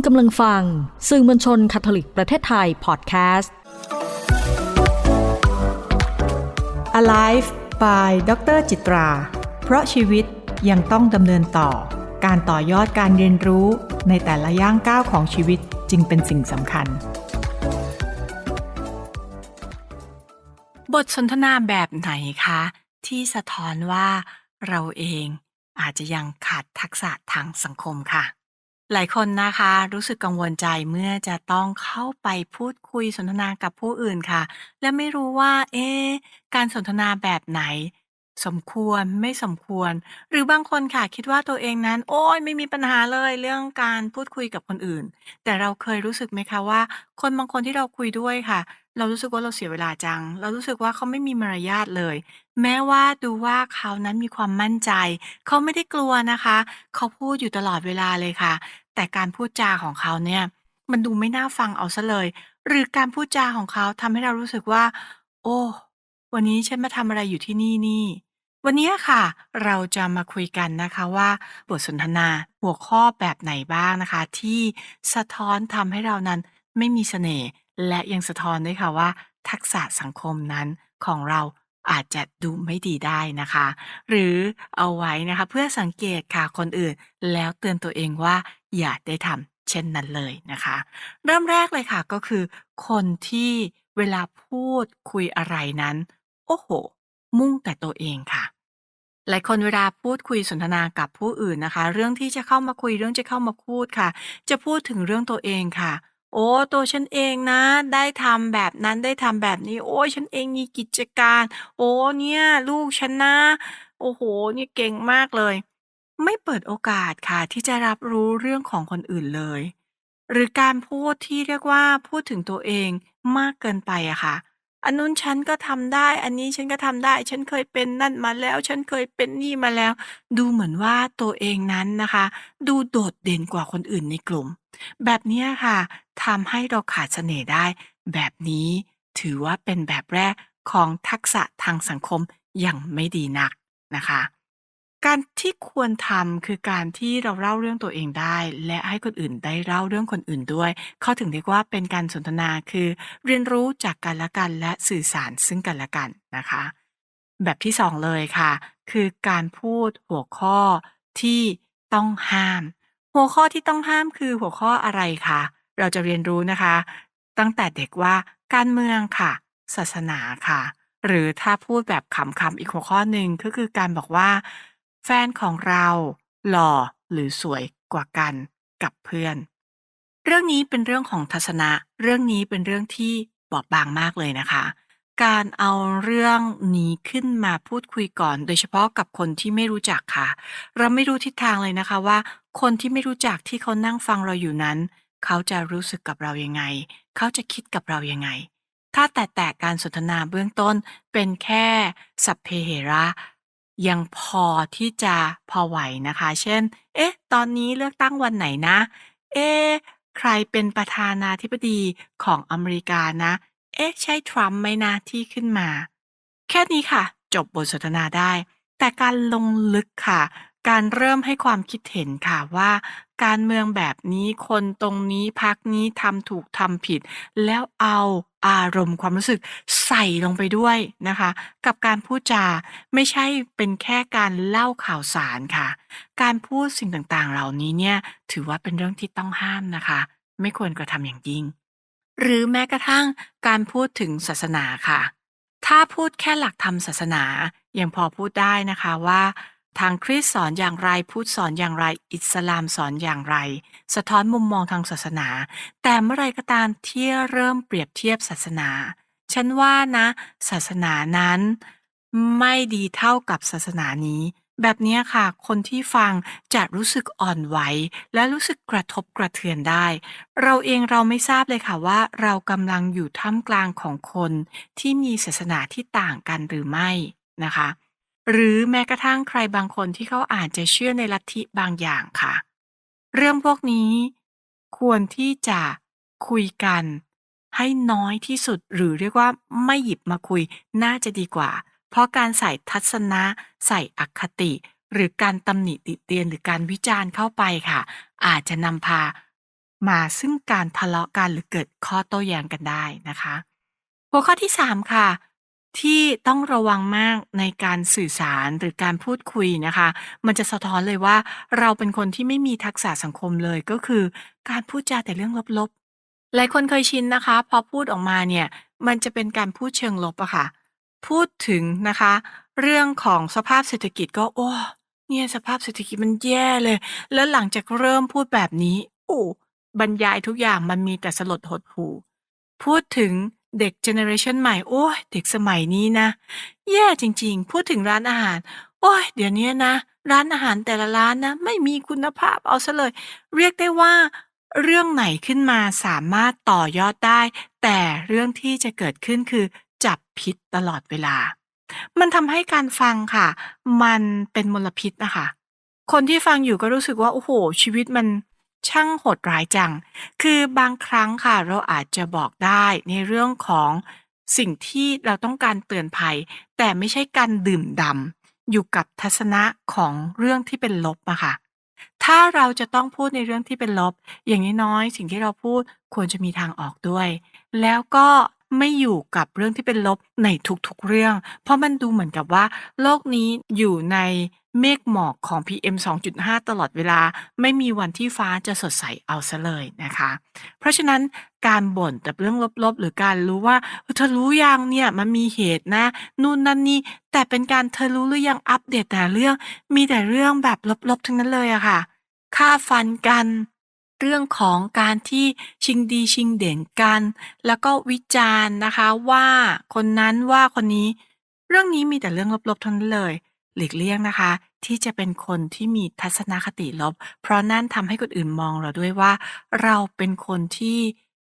คุณกำลังฟัง สื่อมวลชนคาทอลิกประเทศไทยพอดแคสต์ Alive by ดรจิตรา เพราะชีวิตยังต้องดำเนินต่อ การต่อยอดการเรียนรู้ในแต่ละย่างก้าวของชีวิตจึงเป็นสิ่งสำคัญ บทสนทนาแบบไหนคะ ที่สะท้อนว่าเราเองอาจจะยังขาดทักษะทางสังคมค่ะ หลายคนนะคะรู้สึกกังวลใจเมื่อจะต้องเข้าไปพูดคุยสนทนากับผู้อื่นค่ะ และไม่รู้ว่า เอ๊ะ การสนทนาแบบไหน สมควร ไม่สมควร หรือบางคนค่ะคิดว่าตัวเองนั้น โอ้ยไม่มีปัญหาเลยเรื่องการพูดคุยกับคนอื่น แต่เราเคยรู้สึกไหมคะว่า คนบางคนที่เราคุยด้วยค่ะ เรารู้สึกว่าเราเสียเวลาจัง เรารู้สึกว่าเขาไม่มีมารยาทเลย แม้ว่าดูว่าเขานั้นมีความมั่นใจ เขาไม่ได้กลัวนะคะ เขาพูดอยู่ตลอดเวลาเลยค่ะ แต่การพูดจาของเขาเนี่ย มันดูไม่น่าฟังเอาซะเลย หรือการพูดจาของเขาทำให้เรารู้สึกว่า โอ้ วันนี้ฉันมาทำอะไรอยู่ที่นี่นี่ วันนี้ค่ะ เราจะมาคุยกันนะคะว่า บทสนทนาหัวข้อแบบไหนบ้างนะคะ ที่สะท้อนทำให้เรานั้นไม่มีเสน่ห์ และยังสะท้อนด้วยค่ะว่า ทักษะสังคมนั้นของเราอาจจะดูไม่ดีได้นะคะ หรือเอาไว้นะคะ เพื่อสังเกตค่ะคนอื่น แล้วเตือนตัวเองว่าอย่าได้ทำเช่นนั้นเลยนะคะ เริ่มแรกเลยค่ะก็คือ คนที่เวลาพูดคุยอะไรนั้น โอ้โห มุ่งแต่ตัวเองค่ะ หลายคนเวลาพูดคุยสนทนากับผู้อื่นนะคะ เรื่องที่จะเข้ามาคุยเรื่องจะเข้ามาพูดค่ะ จะพูดถึงเรื่องตัวเองค่ะ โอ้ ตัวฉันเองนะ ได้ทำแบบนั้นได้ทำแบบนี้ โอ้ยฉันเองมีกิจการ โอ้เนี่ย ลูกฉันนะ โอ้โห เนี่ยเก่งมากเลย ไม่เปิดโอกาสค่ะ ที่จะรับรู้เรื่องของคนอื่นเลย หรือการพูดที่เรียกว่าพูดถึงตัวเองมากเกินไปอะค่ะ อันนู้นฉันก็ทำได้ อันนี้ฉันก็ทำได้ ฉันเคยเป็นนั่นมาแล้ว ฉันเคยเป็นนี่มาแล้ว ดูเหมือนว่าตัวเองนั้นนะคะ ดูโดดเด่นกว่าคนอื่นในกลุ่ม แบบเนี้ยค่ะ ทำให้เราขาดเสน่ห์ได้ แบบนี้ถือว่าเป็นแบบแรกของทักษะทางสังคมอย่างไม่ดีนักนะคะ การที่ควรทำ คือการที่เราเล่าเรื่องตัวเองได้ และให้คนอื่นได้เล่าเรื่องคนอื่นด้วย เขาถึงเรียกว่าเป็นการสนทนา คือเรียนรู้จากกันและกันและสื่อสารซึ่งกันและกันนะคะ แบบที่สองเลยค่ะ คือการพูดหัวข้อที่ต้องห้าม หัวข้อที่ต้องห้ามคือหัวข้ออะไรคะ เราจะเรียนรู้นะคะ ตั้งแต่เด็กว่าการเมืองค่ะ ศาสนาค่ะ หรือถ้าพูดแบบขำๆอีกหัวข้อหนึ่งก็คือการบอกว่า แฟนของเราหล่อหรือสวยกว่ากันกับเพื่อน เรื่องนี้เป็นเรื่องของทัศนะ เรื่องนี้เป็นเรื่องที่บอบบางมากเลยนะคะ การเอาเรื่องนี้ขึ้นมาพูดคุยก่อน โดยเฉพาะกับคนที่ไม่รู้จักค่ะ เราไม่รู้ทิศทางเลยนะคะว่า คนที่ไม่รู้จักที่เขานั่งฟังเราอยู่นั้น เขาจะรู้สึกกับเรายังไง เขาจะคิดกับเรายังไง ถ้าแต่แต่การสนทนาเบื้องต้นเป็นแค่สัพเพเหระ ยังพอที่จะพอไหวนะคะ เช่น เอ๊ะ ตอนนี้เลือกตั้งวันไหนนะ เอ๊ะ ใครเป็นประธานาธิบดีของอเมริกานะ เอ๊ะ ใช่ทรัมป์ไหมนะที่ขึ้นมา แค่นี้ค่ะ จบบทสนทนาได้ แต่การลงลึกค่ะ การเริ่มให้ความคิดเห็นค่ะว่า การเมืองแบบนี้คนตรงนี้พักนี้ทำถูกทำผิด แล้วเอาอารมณ์ความรู้สึกใส่ลงไปด้วยนะคะ กับการพูดจาไม่ใช่เป็นแค่การเล่าข่าวสารค่ะ การพูดสิ่งต่างๆ เหล่านี้เนี่ยถือว่าเป็นเรื่องที่ต้องห้ามนะคะ ไม่ควรกระทำอย่างยิ่ง หรือแม้กระทั่งการพูดถึงศาสนาค่ะ ถ้าพูดแค่หลักธรรมศาสนายังพอพูดได้นะคะว่า ทางคริสต์สอนอย่างไรพุทธสอนอย่างไร อิสลามสอนอย่างไร สะท้อนมุมมองทางศาสนา แต่เมื่อไรก็ตามที่เริ่มเปรียบเทียบศาสนา ฉันว่านะ ศาสนานั้นไม่ดีเท่ากับศาสนานี้ แบบนี้ค่ะ คนที่ฟังจะรู้สึกอ่อนไหว และรู้สึกกระทบกระเทือนได้ เราเองเราไม่ทราบเลยค่ะว่าเรากำลังอยู่ท่ามกลางของคนที่มีศาสนาที่ต่างกันหรือไม่นะคะ หรือแม้กระทั่งใครบางคนที่เขาอาจจะเชื่อในลัทธิบางอย่างค่ะ เรื่องพวกนี้ควรที่จะคุยกันให้น้อยที่สุดหรือเรียกว่าไม่หยิบมาคุยน่าจะดีกว่า เพราะการใส่ทัศนะ ใส่อคติ หรือการตำหนิติเตียนหรือการวิจารณ์เข้าไปค่ะ อาจจะนำพามาซึ่งการทะเลาะกันหรือเกิดข้อโต้แย้งกันได้นะคะ หัวข้อที่ 3 ค่ะ ที่ต้องระวังมากในการสื่อสาร หรือการพูดคุยนะคะ มันจะสะท้อนเลยว่า เราเป็นคนที่ไม่มีทักษะสังคมเลย ก็คือการพูดจาแต่เรื่องลบ ๆ หลายคนเคยชินนะคะ พอพูดออกมาเนี่ย มันจะเป็นการพูดเชิงลบอะค่ะ พูดถึงนะคะ เรื่องของสภาพเศรษฐกิจก็ โอ้ เนี่ยสภาพเศรษฐกิจมันแย่เลย แล้วหลังจากเริ่มพูดแบบนี้ โอ้ บรรยายทุกอย่างมันมีแต่สลดหดหู่ พูดถึง เด็กเจเนอเรชันใหม่โอ้ยเด็กสมัยนี้นะ แย่จริงๆ พูดถึงร้านอาหาร โอ๊ยเดี๋ยวนี้นะ ร้านอาหารแต่ละร้านนะ ไม่มีคุณภาพเอาเสียเลย เรียกได้ว่า เรื่องไหนขึ้นมาสามารถต่อยอดได้ แต่เรื่องที่จะเกิดขึ้นคือ จับผิดตลอดเวลา มันทำให้การฟังค่ะ มันเป็นมลพิษนะคะคนที่ฟังอยู่ก็รู้สึกว่า โอ้โฮชีวิตมัน ช่างโหดร้ายจัง คือบางครั้งค่ะ เราอาจจะบอกได้ในเรื่องของสิ่งที่เราต้องการเตือนภัย แต่ไม่ใช่การดื่มด่ำอยู่กับทัศนะของเรื่องที่เป็นลบอะค่ะ ถ้าเราจะต้องพูดในเรื่องที่เป็นลบ อย่างน้อยๆ สิ่งที่เราพูดควรจะมีทางออกด้วย แล้วก็ไม่อยู่กับเรื่องที่เป็นลบในทุกๆเรื่อง เพราะมันดูเหมือนกับว่า โลกนี้อยู่ใน เมฆหมอกของ PM 2.5 ตลอดเวลา ไม่มีวันที่ฟ้าจะสดใสเอาเสียเลยนะคะ เพราะฉะนั้นการบ่นแต่เรื่องลบๆ หรือการรู้ว่าเธอรู้ยังเนี่ยมันมีเหตุนะ นู่นนั่นนี่แต่เป็นการเธอรู้หรือยังอัปเดตแต่เรื่อง มีแต่เรื่องแบบลบๆ ทั้งนั้นเลยอะค่ะฆ่าฟันกันเรื่องของการที่ชิงดีชิงเด่นกัน แล้วก็วิจารณ์นะคะว่าคนนั้นว่าคนนี้ เรื่องนี้มีแต่เรื่องลบๆทั้งนั้นเลย หลีกเลี่ยงนะคะ ที่จะเป็นคนที่มีทัศนคติลบ เพราะนั่นทำให้คนอื่นมองเราด้วยว่า เราเป็นคนที่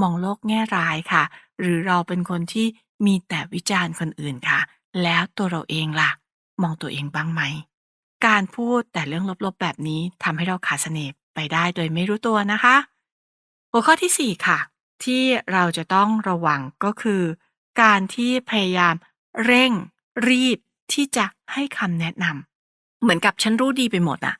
มองโลกแง่ร้ายค่ะ หรือเราเป็นคนที่มีแต่วิจารณ์คนอื่นค่ะ แล้วตัวเราเองล่ะ มองตัวเองบ้างไหม การพูดแต่เรื่องลบๆแบบนี้ทำให้เราขาดเสน่ห์ไปได้โดยไม่รู้ตัวนะคะ หัวข้อที่ 4 ค่ะ ที่เราจะต้องระวังก็คือ การที่พยายามเร่งรีบที่จะให้คำแนะนำ เหมือนกับฉันรู้ดีไปหมดอะ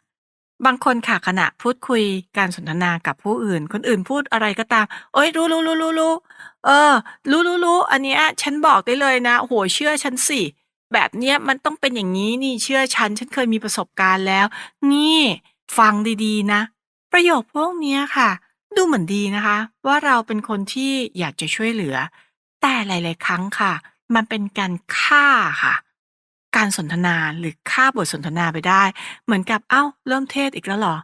บางคนค่ะขณะพูดคุยการสนทนากับผู้อื่น คนอื่นพูดอะไรก็ตาม"โอ๊ยรู้ๆๆๆๆเออ รู้ๆๆอันเนี้ยฉันบอกได้เลยนะโอ้โฮเชื่อฉันสิ แบบเนี้ยมันต้องเป็นอย่างงี้นี่เชื่อฉัน ฉันเคยมีประสบการณ์แล้ว นี่ฟังดีๆ นะ"ประโยคพวกเนี้ยค่ะ ดูเหมือนดีนะคะ ว่าเราเป็นคนที่อยากจะช่วยเหลือ แต่หลาย ๆ ครั้งค่ะ มันเป็นการฆ่าค่ะ การสนทนาหรือฆ่าบทสนทนาไปได้ เหมือนกับอ้าวเริ่มเทศอีกแล้วเหรอ?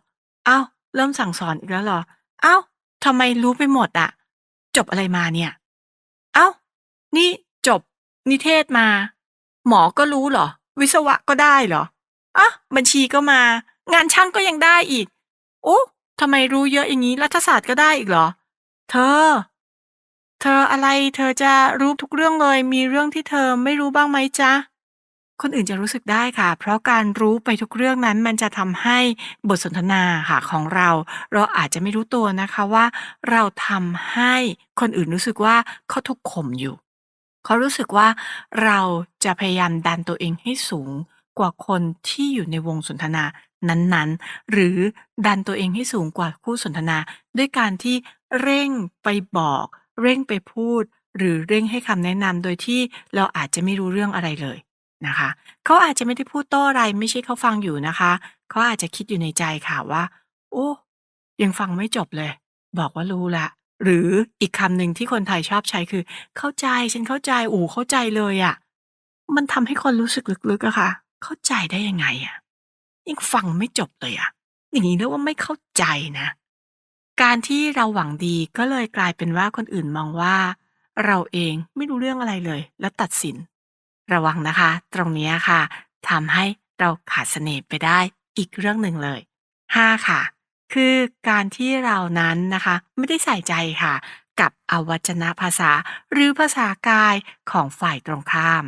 อ้าวเริ่มสั่งสอนอีกแล้วเหรอ?อ้าวทำไมรู้ไปหมดอะจบอะไรมาเนี่ยเ?อ้า นี่จบ นิเทศมา หมอก็รู้เหรอ?วิศวะก็ได้เหรอ?อ้าวบัญชีก็มา งานช่างก็ยังได้อีกโอ้ทำไมรู้เยอะอย่างงี้รัฐศาสตร์ก็ได้อีกเหรอ?เธอ เธออะไร เธอจะรู้ทุกเรื่องเลย มีเรื่องที่เธอไม่รู้บ้างไหมจ๊ะ? คนอื่นจะรู้สึกได้ค่ะ เพราะการรู้ไปทุกเรื่องนั้นมันจะทำให้บทสนทนาค่ะของเรา เราอาจจะไม่รู้ตัวนะคะว่า เราทำให้คนอื่นรู้สึกว่าเขาถูกข่มอยู่ เขารู้สึกว่าเราจะพยายามดันตัวเองให้สูงกว่าคนที่อยู่ในวงสนทนานั้นๆ หรือดันตัวเองให้สูงกว่าคู่สนทนา ด้วยการที่เร่งไปบอก เร่งไปพูด หรือเร่งให้คำแนะนำโดยที่เราอาจจะไม่รู้เรื่องอะไรเลย นะคะ เขาอาจจะไม่ได้พูดโต้อะไรไม่ใช่เขาฟังอยู่นะคะ เขาอาจจะคิดอยู่ในใจค่ะว่า โอ้ ยังฟังไม่จบเลย บอกว่ารู้แล้วหรืออีกคำหนึ่งที่คนไทยชอบใช้คือ"เข้าใจฉันเข้าใจโอ้เข้าใจเลยอะ"มันทำให้คนรู้สึกลึกๆอะค่ะ เข้าใจได้ยังไงอะยังฟังไม่จบเลยอะอย่างงี้เรียกว่าไม่เข้าใจนะ การที่เราหวังดีก็เลยกลายเป็นว่าคนอื่นมองว่า เราเองไม่รู้เรื่องอะไรเลย แล้วตัดสิน ระวังนะคะ ตรงนี้ค่ะทำให้เราขาดเสน่ห์ไปได้อีกเรื่องหนึ่งเลย 5 ค่ะ คือการที่เรานั้นนะคะ ไม่ได้ใส่ใจค่ะ กับอวัจนภาษา หรือภาษากายของฝ่ายตรงข้าม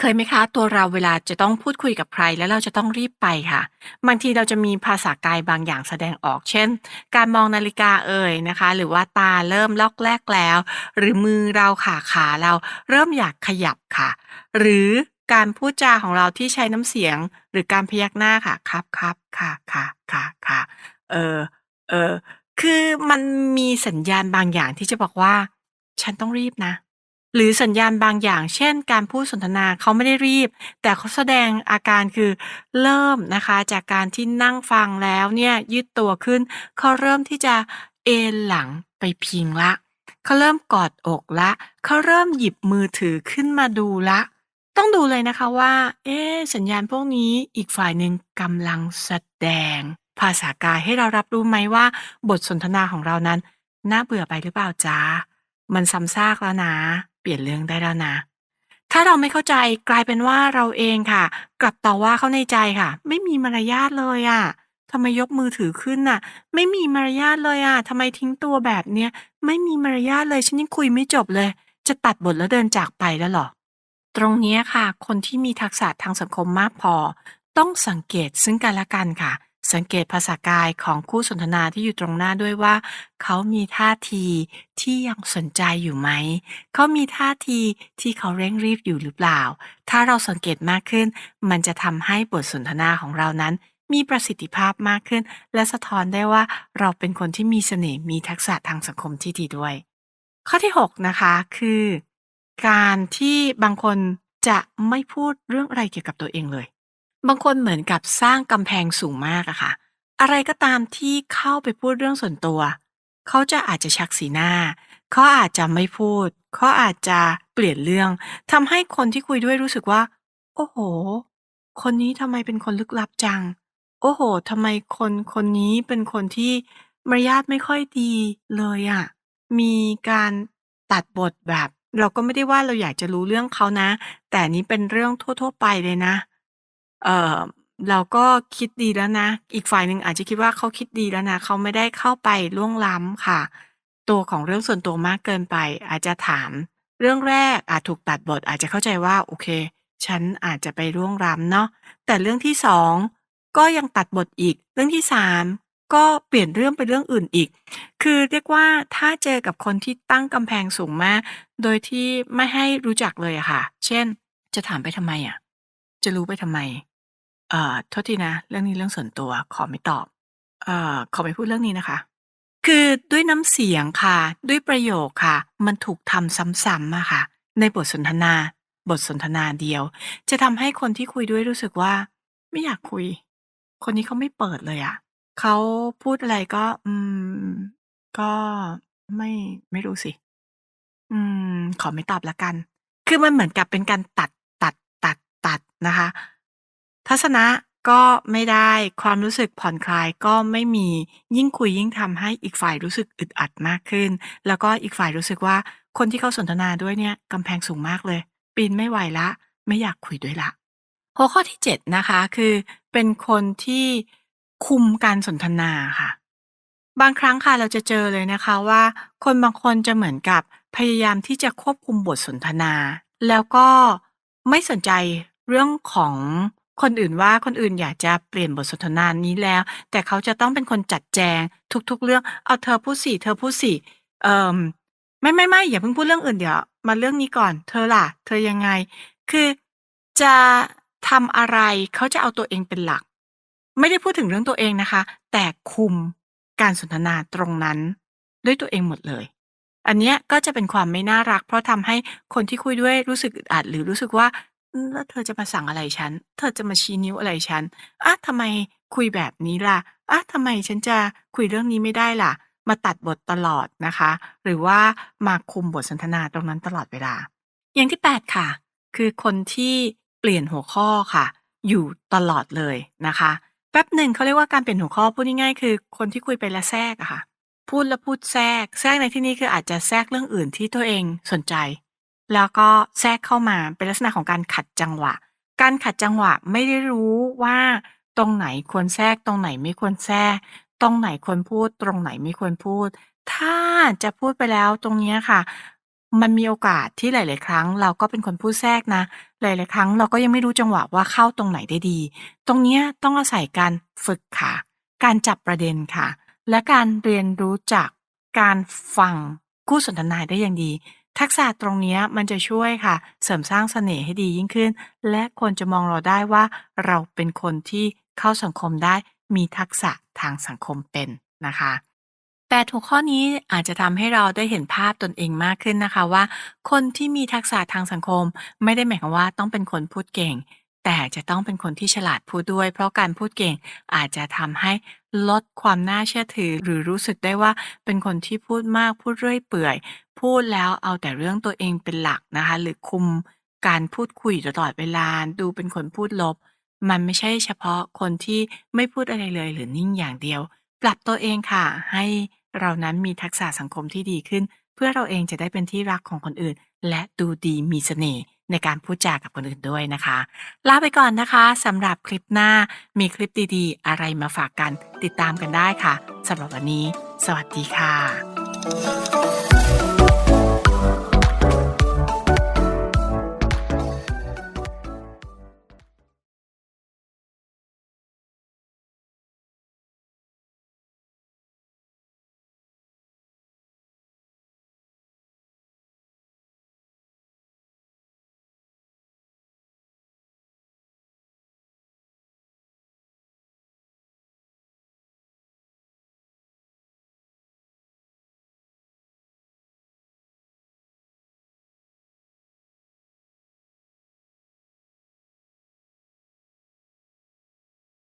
เคยไหมคะ ตัวเราเวลาจะต้องพูดคุยกับใคร แล้วเราจะต้องรีบไปค่ะ บางทีเราจะมีภาษากายบางอย่างแสดงออก เช่น การมองนาฬิกาเอ่ยนะคะ หรือว่าตาเริ่มล็อกแลกแล้ว หรือมือเราค่ะขาเราเริ่มอยากขยับค่ะ หรือการพูดจาของเราที่ใช้น้ำเสียง หรือการพยักหน้าค่ะ ครับๆค่ะๆๆๆเออเออคือมันมีสัญญาณบางอย่างที่จะบอกว่า ฉันต้องรีบนะ หรือสัญญาณบางอย่าง เช่น การพูดสนทนาเขาไม่ได้รีบ แต่เขาแสดงอาการคือเริ่มนะคะ จากการที่นั่งฟังแล้วเนี่ยยืดตัวขึ้น เขาเริ่มที่จะเอนหลังไปพิงละ เขาเริ่มกอดอกละ เขาเริ่มหยิบมือถือขึ้นมาดูละ ต้องดูเลยนะคะว่า เอ๊ะสัญญาณพวกนี้อีกฝ่ายหนึ่งกำลังแสดง ภาษากายให้เรารับรู้ไหมว่า บทสนทนาของเรานั้น น่าเบื่อไปหรือเปล่าจ๊ะมันซ้ำซากแล้วนะ ลี่ยนเรื่องได้แล้วนะ ถ้าเราไม่เข้าใจกลายเป็นว่าเราเองค่ะ กลับต่อว่าเขาในใจค่ะ ไม่มีมารยาทเลยอะทำไมยกมือถือขึ้นน่ะ ไม่มีมารยาทเลยอะทำไมทิ้งตัวแบบเนี้ยไม่มีมารยาทเลยฉันยังคุยไม่จบเลย จะตัดบทแล้วเดินจากไปแล้วหรอ ตรงนี้ค่ะ คนที่มีทักษะทางสังคมมากพอ ต้องสังเกตซึ่งกันและกันค่ะ สังเกตภาษากายของคู่สนทนาที่อยู่ตรงหน้าด้วยว่า เขามีท่าทีที่ยังสนใจอยู่ไหม เขามีท่าทีที่เขาเร่งรีบอยู่หรือเปล่า ถ้าเราสังเกตมากขึ้น มันจะทำให้บทสนทนาของเรานั้น มีประสิทธิภาพมากขึ้น และสะท้อนได้ว่าเราเป็นคนที่มีเสน่ห์มีทักษะทางสังคมที่ดีด้วย ข้อที่ 6 นะคะ คือ การที่บางคนจะไม่พูดเรื่องอะไรเกี่ยวกับตัวเองเลย บางคนเหมือนกับสร้างกำแพงสูงมากอะค่ะ อะไรก็ตามที่เข้าไปพูดเรื่องส่วนตัว เขาจะอาจจะชักสีหน้า เขาอาจจะไม่พูด เขาอาจจะเปลี่ยนเรื่อง ทำให้คนที่คุยด้วยรู้สึกว่า โอ้โห คนนี้ทำไมเป็นคนลึกลับจัง โอ้โหทำไมคนคนนี้เป็นคนที่มารยาทไม่ค่อยดีเลยอะมีการตัดบทแบบ เราก็ไม่ได้ว่าเราอยากจะรู้เรื่องเขานะ แต่นี้เป็นเรื่องทั่ว ๆ ไปเลยนะ เอ่อ เราก็คิดดีแล้วนะ อีกฝ่ายหนึ่งอาจจะคิดว่า เขาคิดดีแล้วนะ เขาไม่ได้เข้าไปล่วงล้ำค่ะ ตัวของเรื่องส่วนตัวมากเกินไป อาจจะถามเรื่องแรก อาจถูกตัดบท อาจจะเข้าใจว่า โอเค ฉันอาจจะไปล่วงล้ำเนาะ แต่เรื่องที่ 2 ก็ยังตัดบทอีก เรื่องที่ 3 ก็เปลี่ยนเรื่องไปเรื่องอื่นอีก คือเรียกว่า ถ้าเจอกับคนที่ตั้งกำแพงสูงมาก โดยที่ไม่ให้รู้จักเลยอะค่ะ เช่น จะถามไปทำไมอะ จะรู้ไปทำไม เอ่อ โทษทีนะ เรื่องนี้เรื่องส่วนตัว ขอไม่ตอบ เอ่อ ขอไม่พูดเรื่องนี้นะคะ คือด้วยน้ำเสียงค่ะ ด้วยประโยคค่ะ มันถูกทำซ้ำ ๆ อะค่ะ ในบทสนทนา บทสนทนาเดียว จะทำให้คนที่คุยด้วยรู้สึกว่า ไม่อยากคุย คนนี้เขาไม่เปิดเลยอะ เขาพูดอะไรก็ อืม ก็ไม่ ไม่รู้สิ อืม ขอไม่ตอบแล้วกัน คือมันเหมือนกับเป็นการตัดตัดตัดตัดนะคะ ทัศนะก็ไม่ได้ ความรู้สึกผ่อนคลายก็ไม่มี ยิ่งคุยยิ่งทำให้อีกฝ่ายรู้สึกอึดอัดมากขึ้น แล้วก็อีกฝ่ายรู้สึกว่าคนที่เขาสนทนาด้วยเนี่ยกำแพงสูงมากเลย ปีนไม่ไหวล้วไม่อยากคุยด้วยล้วหัวข้อที่ 7 นะคะคือ เป็นคนที่คุมการสนทนาค่ะ บางครั้งค่ะเราจะเจอเลยนะคะว่า คนบางคนจะเหมือนกับพยายามที่จะควบคุมบทสนทนา แล้วก็ไม่สนใจเรื่องของ คนอื่นว่า คนอื่นอยากจะเปลี่ยนบทสนทนานี้แล้ว แต่เขาจะต้องเป็นคนจัดแจงทุก ๆ เรื่อง เอาเธอพูดสิ เธอพูดสิ เอ่อ ไม่ๆๆอย่าเพิ่งพูดเรื่องอื่นเดี๋ยว มาเรื่องนี้ก่อน เธอล่ะ เธอยังไง คือจะทำอะไรเขาจะเอาตัวเองเป็นหลัก ไม่ได้พูดถึงเรื่องตัวเองนะคะ แต่คุมการสนทนาตรงนั้น ด้วยตัวเองหมดเลย อันเนี้ยก็จะเป็นความไม่น่ารัก เพราะทำให้คนที่คุยด้วยรู้สึกอึดอัด หรือรู้สึกว่า อืม แล้วเธอจะมาสั่งอะไรฉัน เธอจะมาชี้นิ้วอะไรฉันอะทำไมคุยแบบนี้ล่ะอะทำไมฉันจะคุยเรื่องนี้ไม่ได้ล่ะ มาตัดบทตลอดนะคะ หรือว่ามาคุมบทสนทนาตรงนั้นตลอดเวลา อย่างที่ 8 ค่ะ คือคนที่เปลี่ยนหัวข้อค่ะ อยู่ตลอดเลยนะคะ แป๊บหนึ่ง เขาเรียกว่าการเปลี่ยนหัวข้อ พูดง่าย ๆ คือคนที่คุยไปแล้วแทรกอะค่ะ พูดแล้วพูดแทรก แทรกในที่นี้คืออาจจะแทรกเรื่องอื่นที่ตัวเองสนใจ แล้วก็แทรกเข้ามาเป็นลักษณะของการขัดจังหวะ การขัดจังหวะไม่ได้รู้ว่า ตรงไหนควรแทรกตรงไหนไม่ควรแทรก ตรงไหนควรพูด ตรงไหนไม่ควรพูด ถ้าจะพูดไปแล้วตรงนี้ค่ะ มันมีโอกาสที่หลาย ๆ ครั้ง เราก็เป็นคนพูดแทรกนะ หลาย ๆ ครั้งเราก็ยังไม่รู้จังหวะว่าเข้าตรงไหนได้ดี ตรงนี้ต้องอาศัยการฝึกค่ะ การจับประเด็นค่ะ และการเรียนรู้จากการฟังคู่สนทนาได้อย่างดี ทักษะตรงนี้มันจะช่วยค่ะ เสริมสร้างเสน่ห์ให้ดียิ่งขึ้น และคนจะมองเราได้ว่า เราเป็นคนที่เข้าสังคมได้มีทักษะทางสังคมเป็นนะคะแต่หัวข้อนี้อาจจะทำให้เราได้เห็นภาพตนเองมากขึ้นนะคะว่า คนที่มีทักษะทางสังคม ไม่ได้หมายความว่าต้องเป็นคนพูดเก่ง แต่จะต้องเป็นคนที่ฉลาดพูดด้วย เพราะการพูดเก่งอาจจะทำให้ลดความน่าเชื่อถือ หรือรู้สึกได้ว่าเป็นคนที่พูดมากพูดเรื่อยเปื่อย พูดแล้วเอาแต่เรื่องตัวเองเป็นหลักนะคะ หรือคุมการพูดคุยตลอดเวลาดูเป็นคนพูดลบ มันไม่ใช่เฉพาะคนที่ไม่พูดอะไรเลยหรือนิ่งอย่างเดียว ปรับตัวเองค่ะ ให้เรานั้นมีทักษะสังคมที่ดีขึ้น เพื่อเราเองจะได้เป็นที่รักของคนอื่น และดูดีมีเสน่ห์ ในการพูดจากับคนอื่นด้วยนะคะ ลาไปก่อนนะคะสำหรับคลิปหน้ามีคลิปดีๆ อะไรมาฝากกันติดตามกันได้ค่ะสำหรับวันนี้ สวัสดีค่ะ